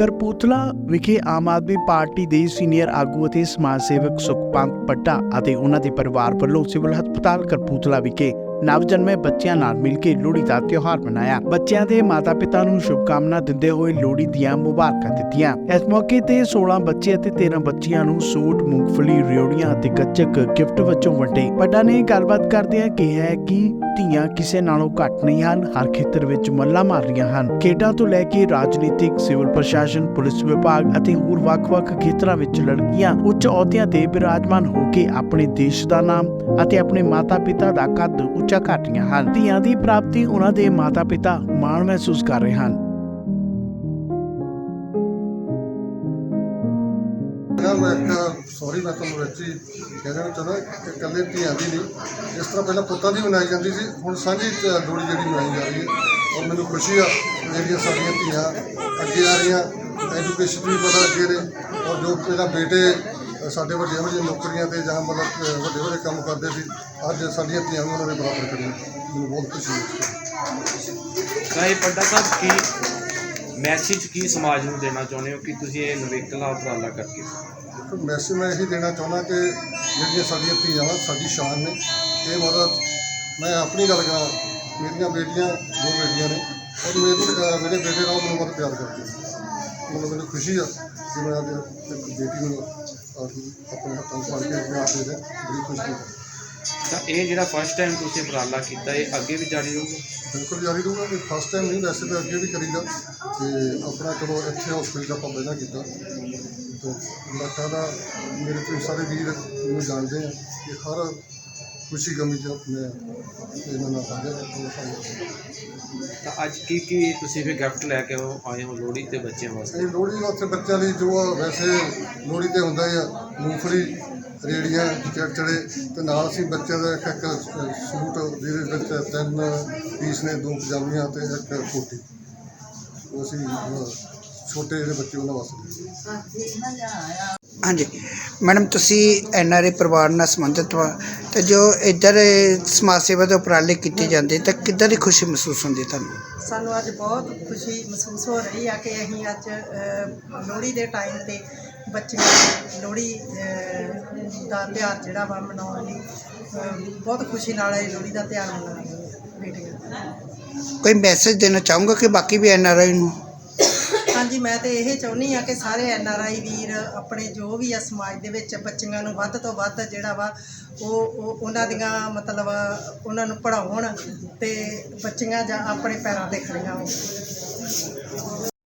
ਕਰਪੂਥਲਾ ਵਿਖੇ ਆਮ ਆਦਮੀ ਪਾਰਟੀ ਦੇ ਸੀਨੀਅਰ ਆਗੂ ਅਤੇ ਸਮਾਜ ਸੇਵਕ ਸੁਖਪੰਤ ਪੱਟਾ ਅਤੇ ਉਹਨਾਂ ਦੇ ਪਰਿਵਾਰ ਵੱਲੋਂ ਸਿਵਲ ਹਸਪਤਾਲ ਕਰਪੂਥਲਾ ਵਿਖੇ ਨਵ ਜਨਮੇ ਬੱਚਿਆਂ ਨਾਲ ਮਿਲ ਕੇ ਲੋਹੜੀ ਦਾ ਤਿਉਹਾਰ ਮਨਾਇਆ। ਬੱਚਿਆਂ ਦੇ ਮਾਤਾ-ਪਿਤਾ ਨੂੰ ਸ਼ੁਭਕਾਮਨਾ ਦਿੰਦੇ ਹੋਏ ਲੋਹੜੀ ਦੀਆਂ ਮੁਬਾਰਕਾਂ ਦਿੱਤੀਆਂ। ਇਸ ਮੌਕੇ ਤੇ 16 ਬੱਚੇ ਅਤੇ 13 ਬੱਚੀਆਂ ਨੂੰ ਸੂਟ, ਮੂੰਗਫਲੀ ਰਿਓੜੀਆਂ ਅਤੇ ਗੱਚਕ ਗਿਫਟ ਵਜੋਂ ਵੰਡੇ। ਪੱਟਾ ਨੇ ਗੱਲਬਾਤ ਕਰਦਿਆਂ ਕਿਹਾ ਕਿ ਧੀਆਂ ਕਿਸੇ ਨਾਲੋਂ ਘੱਟ ਨਹੀਂ ਹਨ, ਹਰ ਖੇਤਰ ਵਿੱਚ ਮੱਲਾ ਮਾਰ ਰਹੀਆਂ ਹਨ। ਖੇਡਾਂ ਤੋਂ ਲੈ ਕੇ ਰਾਜਨੀਤਿਕ, ਸਿਵਲ ਪ੍ਰਸ਼ਾਸਨ, ਪੁਲਿਸ ਵਿਭਾਗ ਅਤੇ ਹੋਰ ਵੱਖ-ਵੱਖ ਖੇਤਰਾਂ ਵਿੱਚ ਲੜਕੀਆਂ, ਉੱਚ ਅਹੁਦਿਆਂ ਤੇ ਬਿਰਾਜਮਾਨ ਹੋ ਕੇ ਆਪਣੇ ਦੇਸ਼ ਦਾ ਨਾਮ ਅਤੇ ਆਪਣੇ ਮਾਤਾ-ਪਿਤਾ ਦਾ ਕੱਦ ਉੱਚਾ ਕਰ ਰਹੀਆਂ ਹਨ। ਧੀਆਂ ਦੀ ਪ੍ਰਾਪਤੀ ਉਹਨਾਂ ਦੇ ਮਾਤਾ-ਪਿਤਾ ਮਾਣ ਮਹਿਸੂਸ ਕਰ ਰਹੇ ਹਨ। ਨਾ ਮੈਂ ਇੱਕ ਸੌਰੀ ਮੈਂ ਤੁਹਾਨੂੰ ਵਿੱਚ ਹੀ ਚਾਹੁੰਦਾ ਕਿ ਇਕੱਲੇ ਧੀਆਂ ਦੀ ਨਹੀਂ। ਜਿਸ ਤਰ੍ਹਾਂ ਪਹਿਲਾਂ ਪੁੱਤਾਂ ਦੀ ਮਨਾਈ ਜਾਂਦੀ ਸੀ, ਹੁਣ ਸਾਂਝੀ ਤ- ਲੋਹੜੀ ਜਿਹੜੀ ਮਨਾਈ ਜਾ ਰਹੀ ਹੈ ਔਰ ਮੈਨੂੰ ਖੁਸ਼ੀ ਆ, ਜਿਹੜੀਆਂ ਸਾਡੀਆਂ ਧੀਆਂ ਅੱਗੇ ਆ ਰਹੀਆਂ ਐਜੂਕੇਸ਼ਨ ਵੀ ਪਤਾ ਅੱਗੇ ਨੇ, ਔਰ ਜੋ ਪਹਿਲਾਂ ਬੇਟੇ ਸਾਡੇ ਵੱਡੀਆਂ ਵੱਡੀਆਂ ਨੌਕਰੀਆਂ ਤੇ ਜਾਂ ਮਤਲਬ ਵੱਡੇ ਵੱਡੇ ਕੰਮ ਕਰਦੇ ਸੀ ਅੱਜ ਸਾਡੀਆਂ ਧੀਆਂ ਵੀ ਉਹਨਾਂ ਦੇ ਬਰਾਬਰ ਕਰੀਆਂ ਮੈਨੂੰ ਬਹੁਤ ਖੁਸ਼ੀ ਹੈ ਸਾਈ ਪੱਡਾ ਸਾਹਿਬ ਕੀ ਮੈਸੇਜ ਕੀ ਸਮਾਜ ਨੂੰ ਦੇਣਾ ਚਾਹੁੰਦੇ ਹੋ ਕਿ ਤੁਸੀਂ ਇਹ ਨਵੇਕਲਾ ਉਪਰਾਲਾ ਕਰਕੇ? ਮੈਸੇਜ ਮੈਂ ਇਹੀ ਦੇਣਾ ਚਾਹੁੰਦਾ ਕਿ ਜਿਹੜੀਆਂ ਸਾਡੀਆਂ ਧੀਆਂ ਸਾਡੀ ਸ਼ਾਨ ਨੇ ਇਹ ਮਦਦ ਮੈਂ ਆਪਣੀ ਗੱਲ ਕਰਾਂ ਮੇਰੀਆਂ ਬੇਟੀਆਂ ਦੋ ਬੇਟੀਆਂ ਨੇ ਔਰ ਮੇਰੇ ਮੇਰੇ ਬੇਟੇ ਨਾਲ ਮੈਨੂੰ ਬਹੁਤ ਪਿਆਰ ਕਰਦੇ ਨੇ। ਮਤਲਬ ਮੈਨੂੰ ਖੁਸ਼ੀ ਆ ਕਿ ਮੈਂ ਇੱਕ ਬੇਟੀ ਨੂੰ ਆਪਣੀ ਆਪਣੇ ਹੱਥਾਂ ਫੜ ਕੇ ਵਿਆਹ ਦੇ ਰਿਹਾ ਬੜੀ ਖੁਸ਼ੀ ਹੈ ਤਾਂ ਇਹ ਜਿਹੜਾ ਫਸਟ ਟਾਈਮ ਤੁਸੀਂ ਉਪਰਾਲਾ ਕੀਤਾ ਇਹ ਅੱਗੇ ਵੀ ਜਾਰੀ ਰਹੂਗਾ? ਬਿਲਕੁਲ ਜਾਰੀ ਰਹੂਗਾ ਕਿ ਫਸਟ ਟਾਈਮ ਨਹੀਂ ਵੈਸੇ ਤਾਂ ਅੱਗੇ ਵੀ ਕਰੀਦਾ। ਤੇ ਆਪਣਾ ਚਲੋ ਇੱਥੇ ਹਸਪੀਟਲ ਆਪਾਂ ਪਹਿਲਾਂ ਕੀਤਾ। ਤੇ ਖਿਆਲ ਆ ਮੇਰੇ ਤੋਂ ਸਾਰੇ ਵੀਰ ਮੈਨੂੰ ਜਾਣਦੇ ਆ ਕਿ ਹਰ ਖੁਸ਼ੀ ਗਮੀ 'ਚ ਮੈਂ ਇਹਨਾਂ ਨਾਲ ਸਾਂਝਾ ਕਰਦਾ ਤਾਂ ਅੱਜ ਕੀ ਕੀ ਤੁਸੀਂ ਫਿਰ ਗਿਫਟ ਲੈ ਕੇ ਆਓ- ਆਏ ਹੋ ਲੋਹੜੀ ਤੇ ਬੱਚਿਆਂ ਵਾਸਤੇ? ਇਹ ਲੋਹੜੀ ਵਾਸਤੇ ਬੱਚਿਆਂ ਲਈ ਜੋ ਆ ਵੈਸੇ ਲੋਹੜੀ ਤੇ ਹੁੰਦਾ ਹੀ ਆ ਮੂੰਗਫਲੀ ਰੇੜੀਆਂ ਚੜਚੜੇ ਤੇ ਨਾਲ ਅਸੀਂ ਬੱਚਿਆਂ ਦਾ ਇੱਕ ਇੱਕ ਸੂਟ ਜਿਹਦੇ ਵਿੱਚ ਤਿੰਨ ਪੀਸ ਨੇ ਦੋ ਪਜਾਮੀਆਂ ਤੇ ਇੱਕ ਕੋਟੀ। ਉਹ ਅਸੀਂ ਅਹ, ਛੋਟੇ ਜਿਹੜੇ ਬੱਚੇ ਉਹਨਾਂ ਵਾਸਤੇ ਹਾਂਜੀ। ਮੈਡਮ ਤੁਸੀਂ ਐਨ ਆਰ ਆਈ ਪਰਿਵਾਰ ਨਾਲ ਸੰਬੰਧਿਤ ਵਾ? ਤੇ ਜੋ ਇੱਧਰ ਸਮਾਜ ਸੇਵਾ ਦੇ ਉਪਰਾਲੇ ਕੀਤੇ ਜਾਂਦੇ ਤਾਂ ਕਿੱਦਾਂ ਦੀ ਖੁਸ਼ੀ ਮਹਿਸੂਸ ਹੁੰਦੀ ਤੁਹਾਨੂੰ? ਸਾਨੂੰ ਅੱਜ ਬਹੁਤ ਖੁਸ਼ੀ ਮਹਿਸੂਸ ਹੋ ਰਹੀ ਆ ਕਿ ਅਸੀਂ ਅੱਜ ਅ, ਲੋਹੜੀ ਦੇ ਟਾਈਮ ਤੇ ਬੱਚਿਆਂ ਨੂੰ ਲੋਹੜੀ ਅ, ਦਾ ਤਿਉਹਾਰ ਜਿਹੜਾ ਵਾ ਮਨਾਉਣ ਲਈ ਅ, ਬਹੁਤ ਖੁਸ਼ੀ ਨਾਲ ਇਹ ਲੋਹੜੀ ਦਾ ਤਿਉਹਾਰ ਮਨਾ ਬੇਟੀਆਂ ਕੋਈ ਮੈਸੇਜ ਦੇਣਾ ਚਾਹੂੰਗਾ ਕਿ ਬਾਕੀ ਵੀ ਐਨ ਆਰ ਆਈ ਨੂੰ? ਹਾਂਜੀ, ਮੈਂ ਤੇ ਇਹ ਚਾਹੁੰਦੀ ਆ ਕਿ ਸਾਰੇ ਐਨ ਆਰ ਆਈ ਵੀਰ ਆਪਣੇ ਜੋ ਵੀ ਆ ਸਮਾਜ ਦੇ ਵਿੱਚ ਬੱਚੀਆਂ ਨੂੰ ਵੱਧ ਤੋਂ ਵੱਧ ਜਿਹੜਾ ਵਾ ਉਹ ਉਹਨਾਂ ਦੀਆਂ ਮਤਲਬ ਉਹਨਾਂ ਨੂੰ ਪੜਾਉਣ ਤੇ ਬੱਚੀਆਂ ਜਾਂ ਆਪਣੇ ਪੈਰਾਂ ਤੇ ਖੜੀਆਂ ਹੋਣ।